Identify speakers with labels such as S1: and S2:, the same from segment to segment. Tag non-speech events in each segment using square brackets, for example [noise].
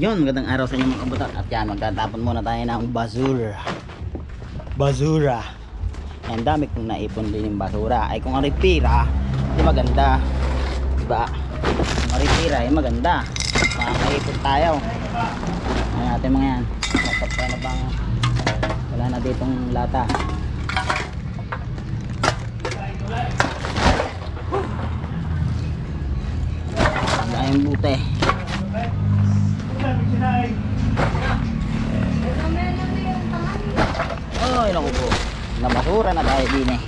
S1: Yun, magandang araw sa inyo mga kabutan. At yan, magtatapon muna tayo ng basura. Basura. Ang dami kong naipon din yung basura. Ay kung aripira, di maganda. Diba? Kung aripira, ay maganda. Makakaipon tayo. Ano natin mga yan. Pa na bang wala na ditong lata. Ang daming Ay, naku po. Nabasura na tayo din eh.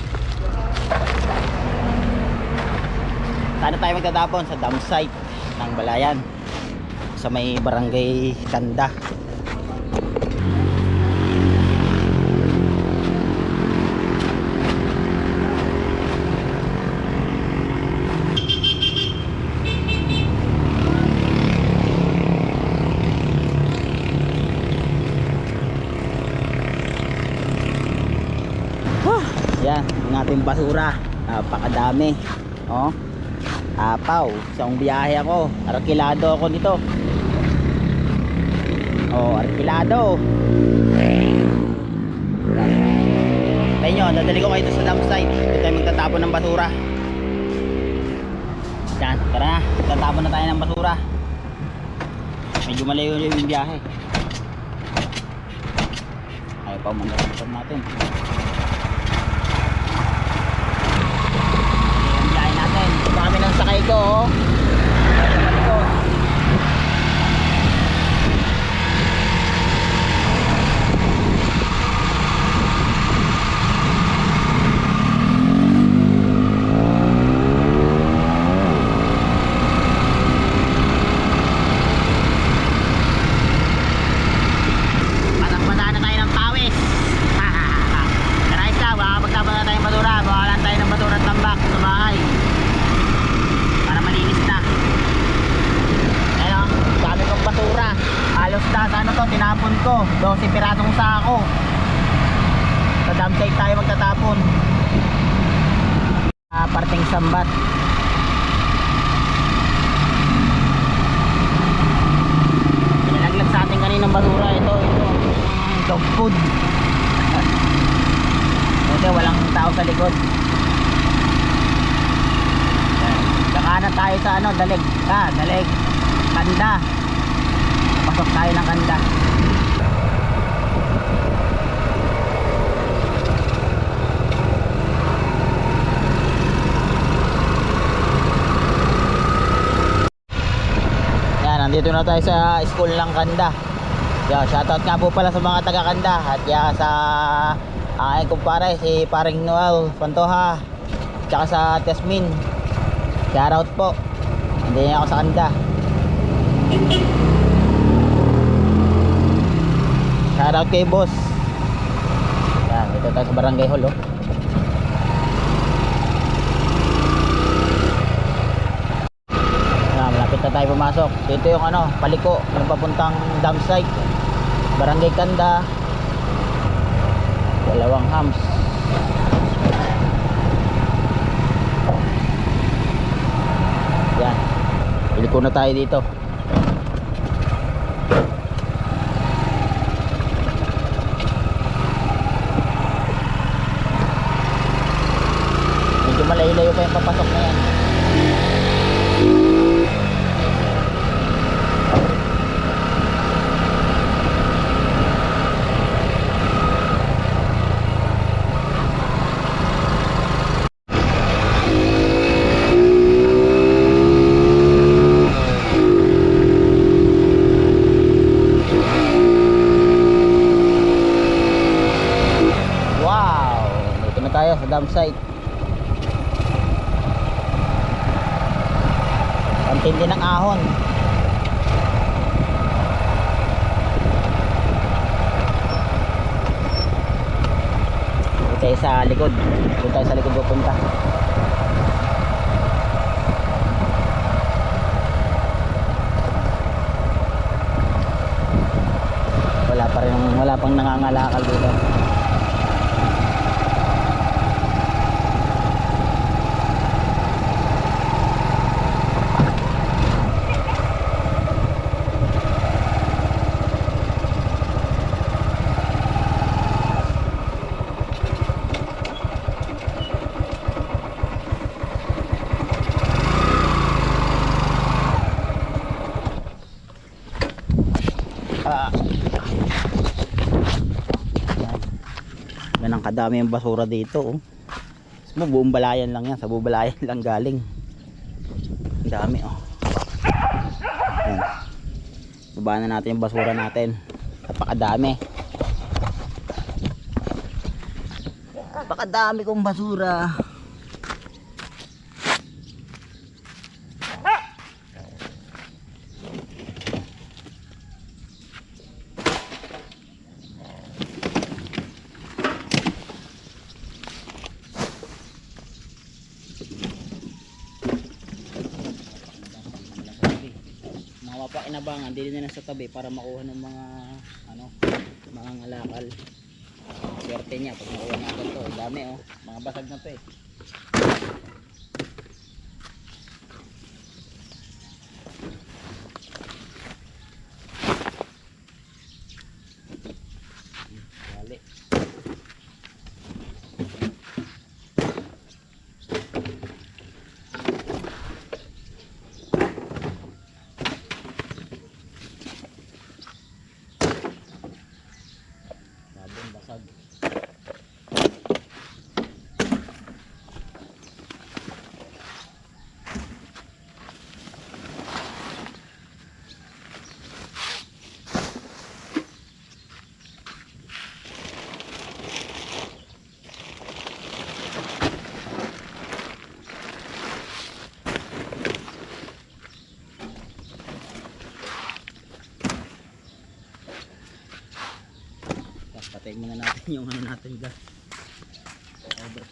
S1: Saan tayo magtatapon? Sa dam site ng Balayan. Sa may barangay Kanda. Huh, yan, ang ating basura. Napakadami. Oh. Apaw, isang biyahe ako. Arkilado ako nito. Oh, arkilado. Kaya nyo, dadali ko kayo sa dump site. Dito tayo magtatapon ng basura. Yan, tara na. Tatapon na tayo ng basura. Medyo malayo yung biyahe. Ayaw pa mandarampan natin. Ayan, biyahe natin. Ito kami ng sakay ko, oh. Sakay ko. Patang-pata na tayo ng pawis. Tara isa, baka magtapon na tayong basura. Bakalan tayo ng basura at tambak sa bahay. Para malinis na. Ayun, dami kong basura. Halos na sa ano to, tinapon ko. 12 piratong sako. Sa dam site tayo magtatapon. Ah, parting sambat. Nilaglag sa atin kaninang basura ito, ito. Dog food. Buti walang tao sa likod. Kakanan tayo sa ano, dalig. Ah, dalig. Kanda. Pasok tayo ng kanda. Nandito na tayo sa school ng Kanda. Yeah, shoutout nga po pala sa mga taga Kanda at yeah, sa aking kumpare si Paring Noel Pantoha tsaka sa Tesmin. Shoutout po. Hindi ako sa Kanda. Shoutout kay boss. Yan, dito tayo sa Barangay Hall oh. Yan, malapit na tayo pumasok. Dito yung ano, paliko ng papuntang dam site. Barangay Kanda. Dalawang hams. Yan. Iliko na tayo dito. Medyo malayo-layo pa yung papasok na yan. Wow! Dito na tayo sa dam site. Ang tindi ng ahon. Tayo sa likod. Dito tayo sa likod pupunta. Wala pa rin, wala pang nangangalakal dito. basura. Yan. Ganang kadami yung basura dito. Oh. Mo buong balayan lang yan. Sa buong balayan lang galing. Ang dami oh. Yan. Baba na natin yung basura natin. Napakadami. Napakadami kong basura. Mga mapakinabangan dili na sa tabi para makuha ng mga ano mga ngalakal. Swerte niya pag nakuha natin to. Ang dami oh. Mga basag na to eh Patayin muna natin [laughs] yung ano natin gas. Over.